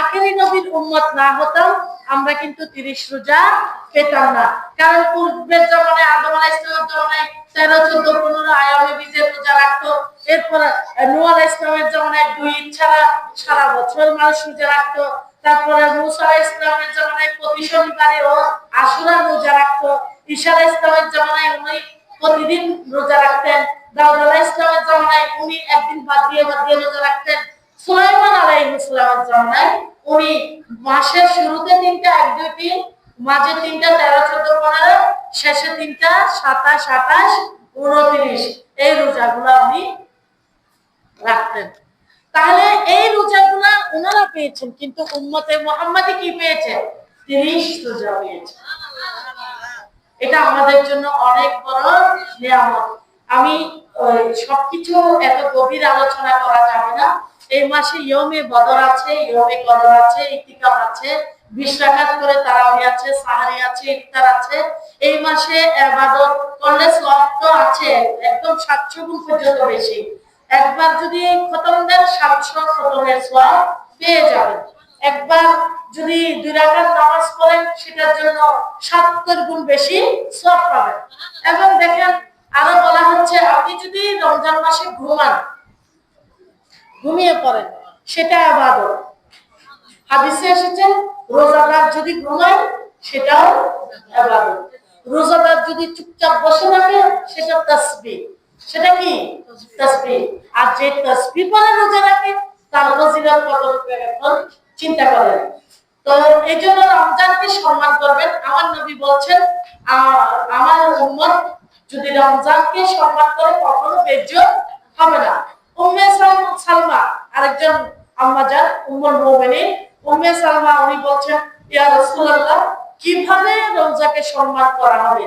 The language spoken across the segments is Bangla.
আখেরি নবীর উম্মত না হতাম, আমরা কিন্তু তিরিশ রোজা পেতাম না। কারণ পূর্বের জমানায়, আদম ইসলামের জমানায় তেরো, চোদ্দ, পনেরো আয়ামে বীজের রোজা রাখতো। এরপর নুয়া আলাহ ইসলামের জমানায় দুই ছাড়া, সারা বছর মানুষ রোজা রাখতো। তারপরে মুসা ইসলামের জমানায় প্রতি শনিবারে ও আশুরা রোজা রাখতো। ঈশা আলাহ ইসলামের জমানায় উনি প্রতিদিন রোজা রাখতেন। দাউদ আলাহ ইসলামের জমানায় উনি একদিন বাদ দিয়ে বাদ দিয়ে রোজা রাখতেন। সুলাইমান উনি মাসের শুরুতে তিনটা, এক, দুই, তিন, মাঝে তিনটা, তেরো, চোদ্দ, পনেরো, শেষে তিনটা, সাতাশ উনত্রিশ এই উনি রাখতেন। তাহলে এই রোজাগুলা ওনারা পেয়েছেন, কিন্তু উম্মতে মোহাম্মদী কি পেয়েছে তিরিশ রোজা পেয়েছে এটা আমাদের জন্য অনেক বড় নিয়ামত। আমি সবকিছু এত গভীর আলোচনা করা যাবে না। এই মাসে ইয়মে বদর আছে, ইয়মে কদর আছে ইতিকাফ আছে, বিশ করে তারাবি আছে, সাহারি আছে, ইফতার আছে। এই মাসে করলে তো আছে, একদম সাতশো গুণ পর্যন্ত বেশি। একবার যদি খতম দেন, সাতশো খতমের সওয়াব পেয়ে যাবেন। একবার যদি দুই রাকাত নামাজ পড়েন, সেটার জন্য সাত্তর গুণ বেশি সব পাবেন। এবং দেখেন আরও বলা হচ্ছে, আপনি যদি রমজান মাসে ঘুমান, ঘুমিয়ে পড়েন, সেটা আবাদত। হাদিসে এসেছে রোজাদার যদি ঘুমায়, সেটাও আবাদত। রোজাদার যদি চুপচাপ বসে থাকে, সেটা তাসবি। সেটা কি? তাসবি। আর যে তাসবি পরে রোজা রাখে, তার ফজিলত কত এখন চিন্তা করেন। তো এই জন্য রমজানকে সম্মান করবেন। আমার নবী বলছেন আমার উম্মত যদি রমজানকে সম্মান করে কখনো বেজ্য হবে না। উম্মে সালমা আরেকজন আম্মাজান উম্মুল মুমিনিন। উম্মে সালমা, উনি বলছেন, ইয়া রাসূলুল্লাহ, কীভাবে রোজাকে সম্মান করা হবে?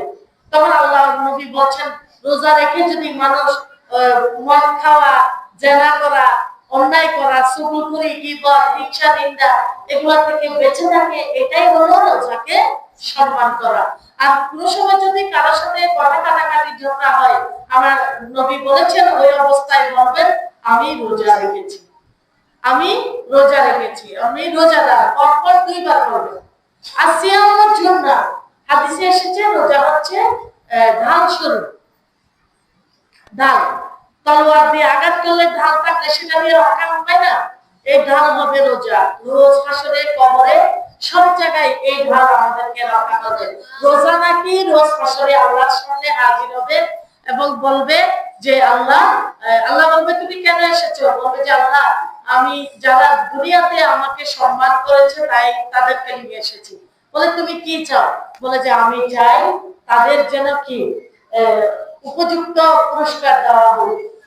তখন আল্লাহ নবী বলছেন, রোজা রেখে যদি মানুষ মদ খাওয়া, জেনা করা অন্যায় করা সুগুলপুরি গিবত হিংসা নিন্দা, এগুলা থেকে বেঁচে থাকে, এটাই হলো রোজাকে সম্মান করা। আর কোনো সময় যদি কারোর সাথে কথা কাটাকাটি ঝগড়া হয়, আমার নবী বলেছেন, ওই অবস্থায় বলবেন, আমি রোজা রেখেছি। আমি রোজা রেখেছি, আমি রোজাদার, পরপর দুইবার বলবেন। আর সিয়ামের জন্য হাদিসে এসেছে, রোজা হচ্ছে ঢাল স্বরূপ। ঢাল তলোয়ার দিয়ে আঘাত করলে ঢাল থাকলে সেটা দিয়ে রক্ষা হবে না? এই ঢাল হবে রোজা। রোজ হাসরে, কবরে সব জায়গায় এই ঢাল আমাদেরকে রক্ষা করবে রোজা নাকি রোজ হাসরে আল্লাহর সামনে হাজির হবে এবং বলবে যে আল্লাহ আল্লাহ বলবে, তুমি কেন এসেছ? বলবে যে, আল্লাহ, আমি যারা দুনিয়াতে আমাকে সম্মান করেছে, তাই তাদেরকে নিয়ে এসেছি। বলে, তুমি কি চাও? বলে যে, আমি চাই তাদের যেন কি উপযুক্ত পুরস্কার দেওয়া হোক।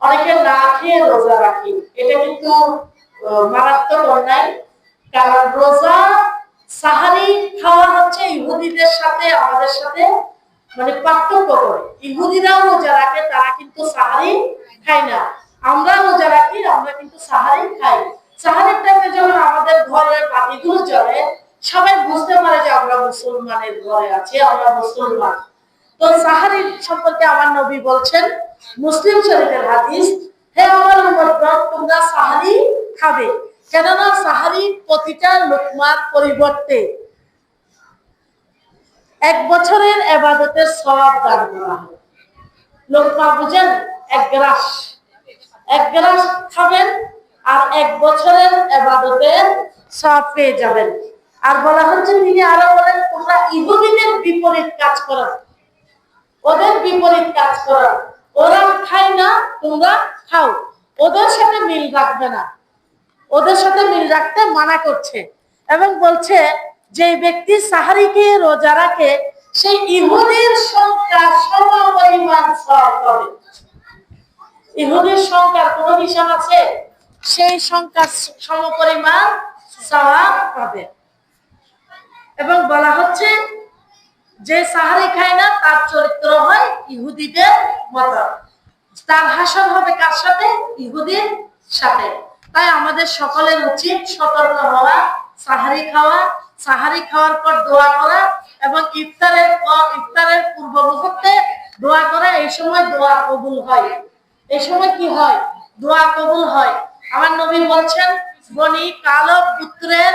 অনেকে না খেয়ে রোজা রাখি। এটা কিন্তু মারাত্মক অন্যায়। কারণ রোজা সাহারি খাওয়া হচ্ছে ইহুদিদের সাথে, আমাদের সাথে মানে পার্থক্য করে। ইহুদিরাও রোজা রাখে, তারা কিন্তু সাহারি খায় না। আমরা রোজা রাখি, আমরা কিন্তু সাহারি খাই। সাহারির টাইমে যখন আমাদের ঘরের বাতিগুলো জ্বলে, সবাই বুঝতে পারে যে আমরা মুসলমানের ঘরে আছি, আমরা মুসলমান। তো সাহারি সম্পর্কে আমার নবী বলছেন, মুসলিম শরীফের হাদিস, হে আমার উম্মতগণ, তোমরা সাহারি খাবে। কেননা সাহারি প্রতিটা লোকমার পরিবর্তে এক বছরের এবাদতের সওয়াব দান করা হয়। লোকমা বুঝেন, এক গ্রাস। এক গ্রাস খাবেন আর এক বছরের এবাদতের সওয়াব পেয়ে যাবেন। আর বলা হচ্ছে তিনি আরও বলেন, তোমরা ইহুদিদের বিপরীত কাজ করো। ওদের বিপরীত কাজ করো। ওরা খায় না, তোমরা খাও। ওদের সাথে মিল রাখবে না। ওদের সাথে মিল রাখতে মানা করছে এবং বলছে যে ব্যক্তি সাহারিকে রোজা রাখে সেই ইহুদির সংখ্যা সমপরিমাণ হবে। ইহুদির সংখ্যার কোন হিসাব আছে? সেই সংখ্যা সমপরিমাণ সওয়াব পাবে এবং বলা হচ্ছে, যে সাহারি খায় না, তার চরিত্র ইহুদিদের মতো। তার হাসন হবে কার সাথে? ইহুদির সাথে। তাই আমাদের সকলের উচিত সতর্ক হওয়া, সাহারি খাওয়া, সাহারি খাওয়ার পর দোয়া করা এবং ইফতারের পর, ইফতারের পূর্ব মুহূর্তে দোয়া করা, এই সময় দোয়া কবুল হয়। এই সময় কি হয়? দোয়া কবুল হয়। আমার নবী বলছেন, বনি কালো পুত্রের,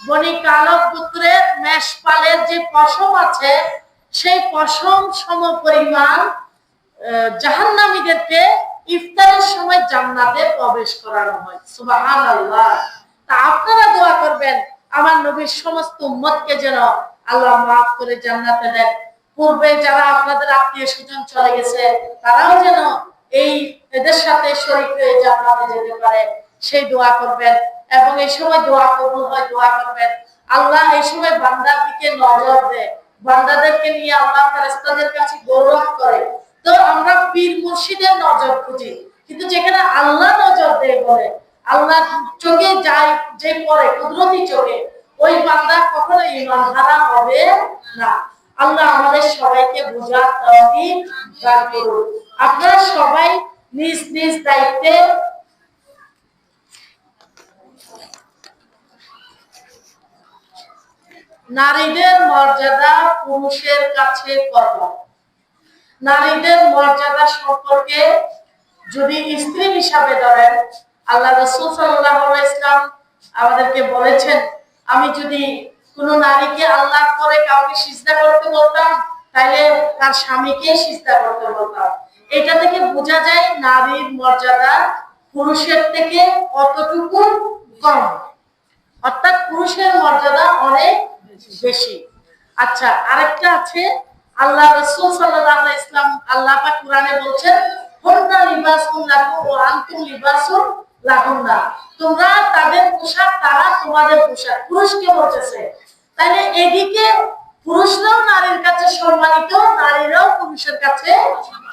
বনি কালব পুত্রের মেষপালের যে পশম আছে সেই পশম সম পরিমাণ জাহান্নামীদেরকে ইফতারের সময় জান্নাতে প্রবেশ করানো হয়। সুবহানাল্লাহ। তা আপনারা দোয়া করবেন, আমার নবীর সমস্ত উম্মতকে যেন আল্লাহ মাফ করে জান্নাতে দেন। পূর্বে যারা আপনাদের আত্মীয় স্বজন চলে গেছে, তারাও যেন এই এদের সাথে শরীক হয়ে জান্নাতে যেতে পারে। সেই দোয়া করবেন এবং এই সময় দোয়া কবুল হয়, দোয়া করবেন। আল্লাহ এই সময় বান্দার দিকে নজর দেয়। বান্দাদেরকে নিয়ে আল্লাহ ফেরেস্তাদের কাছে গৌরব করে। তো আমরা পীর মুর্শিদের নজর খুঁজি, কিন্তু যেখানে আল্লাহ নজর দেয় বলে, আল্লাহ চোখে যায় যে পড়ে, কুদরতি চোখে, ওই বান্দা কখনো ইমান হারা হবে না। আল্লাহ আমাদের সবাইকে বোঝার তৌফিক দান করুন। আপনারা সবাই নিজ নিজ দায়িত্বে নারীদের মর্যাদা পুরুষের কাছে কত নারীদের মর্যাদা সম্পর্কে যদি স্ত্রী হিসাবে ধরেন, আল্লাহ রসুল সাল্লাহ ইসলাম আমাদেরকে বলেছেন, আমি যদি কোনো নারীকে আল্লাহ করে কাউকে সিজদা করতে বলতাম তাহলে তার স্বামীকে সিজদা করতে বলতাম। এটা থেকে বোঝা যায় নারীর মর্যাদা পুরুষের থেকে কতটুকু কম। অর্থাৎ পুরুষের মর্যাদা অনেক বেশি। আচ্ছা আরেকটা আছে, আল্লাহ রসুল সাল্লাহ ইসলাম আল্লাহ পাক কোরআনে বলছেন লিবাসুন লাকুম লিবাসুন তোমরা তাদের পোশাক, তারা তোমাদের পোশাক। পুরুষকে বলতেছে তাহলে এদিকে পুরুষরাও নারীর কাছে সম্মানিত, নারীরাও পুরুষের কাছে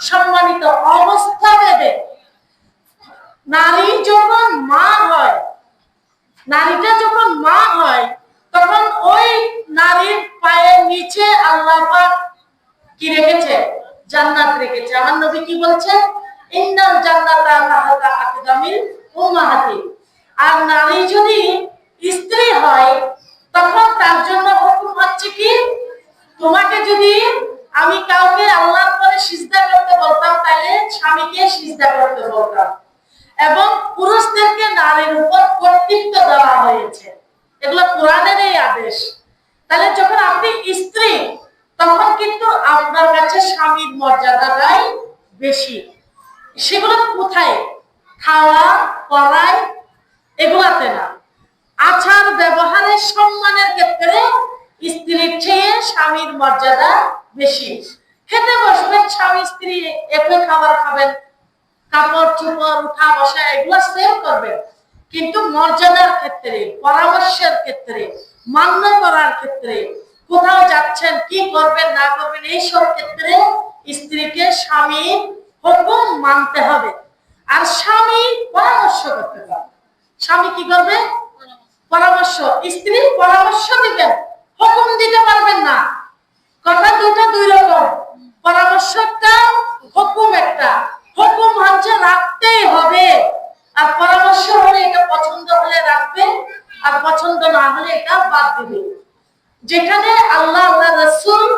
সম্মানিত অবস্থা ভেদে। নারী যখন মা হয়, নারীটা যখন মা হয় তখন ওই নারীর পায়ের নিচে আল্লাহ কি রেখেছে? জান্নাত রেখেছে। আমার নবী কি বলছেন? ইন্নাল আকদামিল আর নারী যদি স্ত্রী হয়, তখন তার জন্য হুকুম হচ্ছে কি? তোমাকে যদি আমি কাউকে আল্লাহর পরে সিজদা করতে বলতাম তাহলে স্বামীকে সিজদা করতে বলতাম। এবং পুরুষদেরকে নারীর উপর কর্তৃত্ব দেওয়া হয়েছে। এগুলো কোরআনের এই আদেশ। তাহলে যখন আপনি স্ত্রী, তখন কিন্তু আপনার কাছে স্বামীর মর্যাদাটাই বেশি। সেগুলো কোথায়? খাওয়া, পড়াই, এগুলাতে না। আচার ব্যবহারের সম্মানের ক্ষেত্রে স্ত্রীর চেয়ে স্বামীর মর্যাদা বেশি। খেতে বসবেন, স্বামী স্ত্রী একই খাবার খাবেন। কাপড় চুপড় উঠা বসা এগুলো সেম করবেন। কিন্তু মর্যাদার ক্ষেত্রে, পরামর্শের ক্ষেত্রে মান্য করার ক্ষেত্রে, কোথাও যাচ্ছেন, কি করবেন, না করবেন এই সব ক্ষেত্রে স্ত্রীকে স্বামী হুকুম মানতে হবে। আর স্বামী পরামর্শ করতে পারবে স্বামী কি করবে? পরামর্শ। স্ত্রী পরামর্শ দিবেন, হুকুম দিতে পারবেন না। কথা দুটো দুই রকম। পরামর্শ একটা হুকুম একটা। হুকুম হচ্ছে রাখতেই হবে। আর পরামর্শ হলে এটা পছন্দ হলে রাখবে আর পছন্দ না হলে এটা বাদ দিবে যেখানে আল্লাহ আল্লাহ রসুল,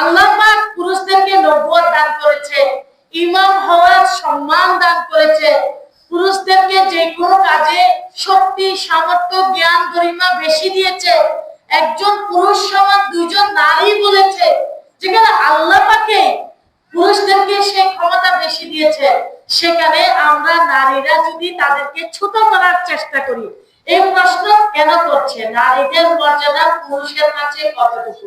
আল্লাহ পাক পুরুষদেরকে নব্বত দান করেছে, ইমাম হওয়ার সম্মান দান করেছে, পুরুষদেরকে যে কোনো কাজে শক্তি, সামর্থ্য, জ্ঞান, গরিমা বেশি দিয়েছে, একজন পুরুষ সমান দুইজন নারী বলেছে, যেখানে আল্লাহ পাকে পুরুষদেরকে সে ক্ষমতা বেশি দিয়েছে, সেখানে আমরা নারীরা যদি তাদেরকে ছোট করার চেষ্টা করি, এই প্রশ্ন কেন করছে? নারীদের মর্যাদা পুরুষের কাছে কতটুকু?